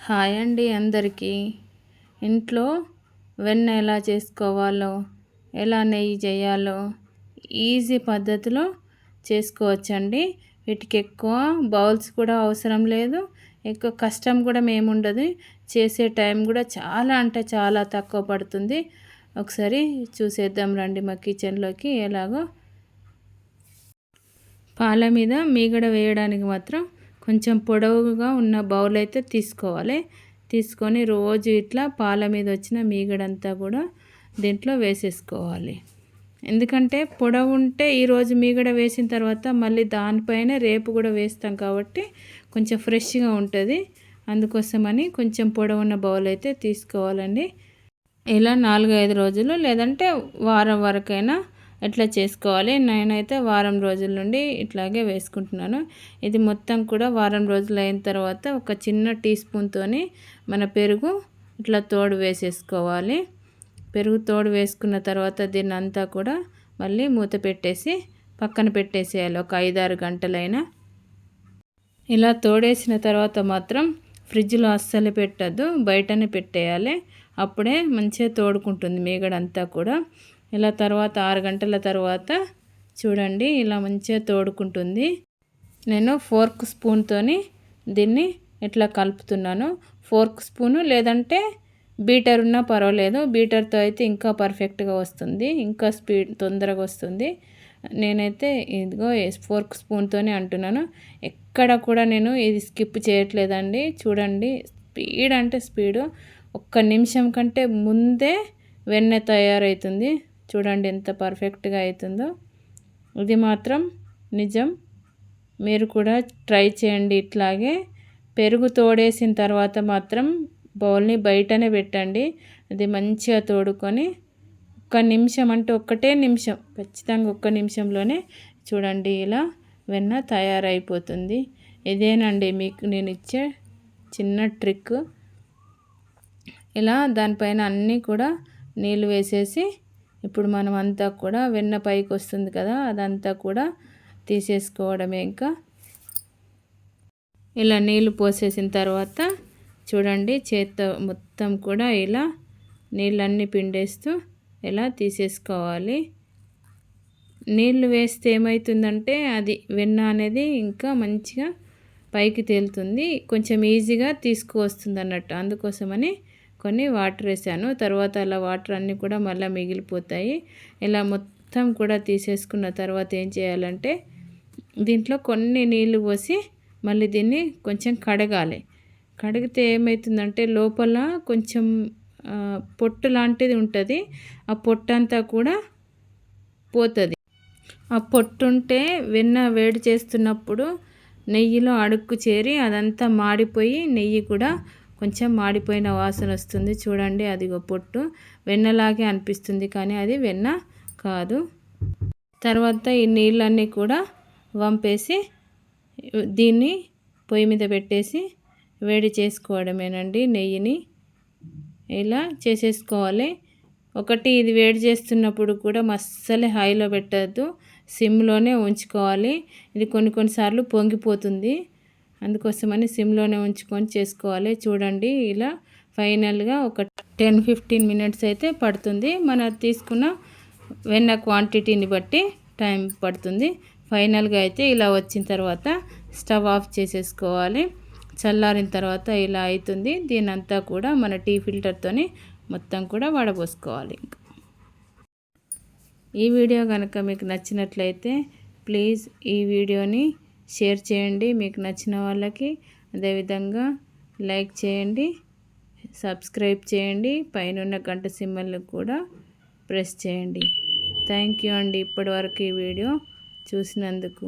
Hi అండి అందరికీ. ఇంట్లో వెన్న ఎలా చేసుకోవాలో ఎలా నెయ్యి చేయాలో ఈజీ పద్ధతిలో చేసుకోవచ్చండి. వీటికి ఎక్కువ బౌల్స్ కూడా అవసరం లేదు. ఎక్కువ కష్టం కూడా మేముండదు చేసే టైం కూడా చాలా అంటే చాలా తక్కువ పడుతుంది. ఒకసారి చూసేద్దాం రండి మా కిచెన్లోకి ఎలాగో. పాల మీద మీగడ వేయడానికి మాత్రం కొంచెం పొడవుగా ఉన్న బౌల్ అయితే తీసుకోవాలి. తీసుకొని రోజు ఇట్లా పాల మీద వచ్చిన మీగడంతా కూడా దీంట్లో వేసేసుకోవాలి. ఎందుకంటే పొడవు ఉంటే ఈరోజు మీగడ వేసిన తర్వాత మళ్ళీ దానిపైన రేపు కూడా వేస్తాం కాబట్టి కొంచెం ఫ్రెష్గా ఉంటుంది. అందుకోసమని కొంచెం పొడవున్న బౌల్ అయితే తీసుకోవాలండి. ఇలా నాలుగు ఐదు రోజులు లేదంటే వారం వరకైనా ఎట్లా చేసుకోవాలి? నేనైతే వారం రోజుల నుండి ఇట్లాగే వేసుకుంటున్నాను. ఇది మొత్తం కూడా వారం రోజులు అయిన తర్వాత ఒక చిన్న టీ స్పూన్తో మన పెరుగు ఇట్లా తోడు వేసేసుకోవాలి. పెరుగు తోడు వేసుకున్న తర్వాత దీన్ని అంతా కూడా మళ్ళీ మూత పెట్టేసి పక్కన పెట్టేసేయాలి. ఒక ఐదారు గంటలైనా. ఇలా తోడేసిన తర్వాత మాత్రం ఫ్రిడ్జ్లో అస్సలు పెట్టద్దు. బయటనే పెట్టేయాలి. అప్పుడే మంచిగా తోడుకుంటుంది మీగడంతా కూడా. ఇలా తర్వాత ఆరు గంటల తర్వాత చూడండి ఇలా మంచిగా తోడుకుంటుంది. నేను ఫోర్క్ స్పూన్తోని దీన్ని ఇట్లా కలుపుతున్నాను. ఫోర్క్ స్పూను లేదంటే బీటర్ ఉన్నా పర్వాలేదు. బీటర్తో అయితే ఇంకా పర్ఫెక్ట్గా వస్తుంది. ఇంకా స్పీడ్ తొందరగా వస్తుంది. నేనైతే ఇదిగో ఫోర్క్ స్పూన్తోనే అంటున్నాను. ఎక్కడ కూడా నేను ఇది స్కిప్ చేయట్లేదండి. చూడండి స్పీడ్ అంటే స్పీడు. ఒక్క నిమిషం కంటే ముందే వెన్నె తయారవుతుంది చూడండి ఎంత పర్ఫెక్ట్గా అవుతుందో ఇది మాత్రం నిజం. మీరు కూడా ట్రై చేయండి ఇట్లాగే. పెరుగు తోడేసిన తర్వాత మాత్రం బౌల్ని బయటనే పెట్టండి. అది మంచిగా తోడుకొని ఒక్క నిమిషం అంటే ఒక్కటే నిమిషం ఖచ్చితంగా ఒక్క నిమిషంలోనే చూడండి ఇలా వెన్న తయారైపోతుంది. ఇదేనండి మీకు నేను ఇచ్చే చిన్న ట్రిక్. ఇలా దానిపైన అన్నీ కూడా నీళ్ళు వేసేసి ఇప్పుడు మనం అంతా కూడా వెన్న పైకి వస్తుంది కదా అదంతా కూడా తీసేసుకోవడమే ఇంకా. ఇలా నీళ్ళు పోసేసిన తర్వాత చూడండి చేత్తో మొత్తం కూడా ఇలా నీళ్ళన్నీ పిండేస్తూ ఇలా తీసేసుకోవాలి. నీళ్ళు వేస్తే ఏమవుతుందంటే అది వెన్న అనేది ఇంకా మంచిగా పైకి తేలుతుంది. కొంచెం ఈజీగా తీసుకువస్తుంది అన్నట్టు అందుకోసమని కొన్ని వాటర్ వేసాను. తర్వాత అలా వాటర్ అన్నీ కూడా మళ్ళీ మిగిలిపోతాయి. ఇలా మొత్తం కూడా తీసేసుకున్న తర్వాత ఏం చేయాలంటే దీంట్లో కొన్ని నీళ్ళు పోసి మళ్ళీ దీన్ని కొంచెం కడగాలి. కడిగితే ఏమవుతుందంటే లోపల కొంచెం పొట్టు లాంటిది ఉంటుంది. ఆ పొట్టు అంతా కూడా పోతుంది. ఆ పొట్టు ఉంటే వెన్న వేడి చేస్తున్నప్పుడు నెయ్యిలో అడుక్కు చేరి అదంతా మాడిపోయి నెయ్యి కూడా కొంచెం మాడిపోయిన వాసన వస్తుంది. చూడండి అది పొట్టు. వెన్నలాగే అనిపిస్తుంది కానీ అది వెన్న కాదు. తర్వాత ఈ నీళ్ళన్నీ కూడా వంపేసి దీన్ని పొయ్యి మీద పెట్టేసి వేడి చేసుకోవడమేనండి. నెయ్యిని ఇలా చేసేసుకోవాలి. ఒకటి ఇది వేడి చేస్తున్నప్పుడు కూడా మస్సలే హైలో పెట్టద్దు. సిమ్లోనే ఉంచుకోవాలి. ఇది కొన్ని కొన్నిసార్లు పొంగిపోతుంది. అందుకోసమని సిమ్లోనే ఉంచుకొని చేసుకోవాలి. చూడండి ఇలా ఫైనల్గా ఒక టెన్ ఫిఫ్టీన్ మినిట్స్ అయితే పడుతుంది. మన తీసుకున్న వెన్న క్వాంటిటీని బట్టి టైం పడుతుంది. ఫైనల్గా అయితే ఇలా వచ్చిన తర్వాత స్టవ్ ఆఫ్ చేసేసుకోవాలి. చల్లారిన తర్వాత ఇలా అవుతుంది. దీనంతా కూడా మన టీ ఫిల్టర్తోని మొత్తం కూడా వడబోసుకోవాలి. ఈ వీడియో కనుక మీకు నచ్చినట్లయితే ప్లీజ్ ఈ వీడియోని షేర్ చేయండి. మీకు నచ్చిన వాళ్ళకి అదేవిధంగా లైక్ చేయండి. సబ్స్క్రైబ్ చేయండి. పైన గంట సింబల్ని కూడా ప్రెస్ చేయండి. థ్యాంక్ యూ అండి ఇప్పటివరకు ఈ వీడియో చూసినందుకు.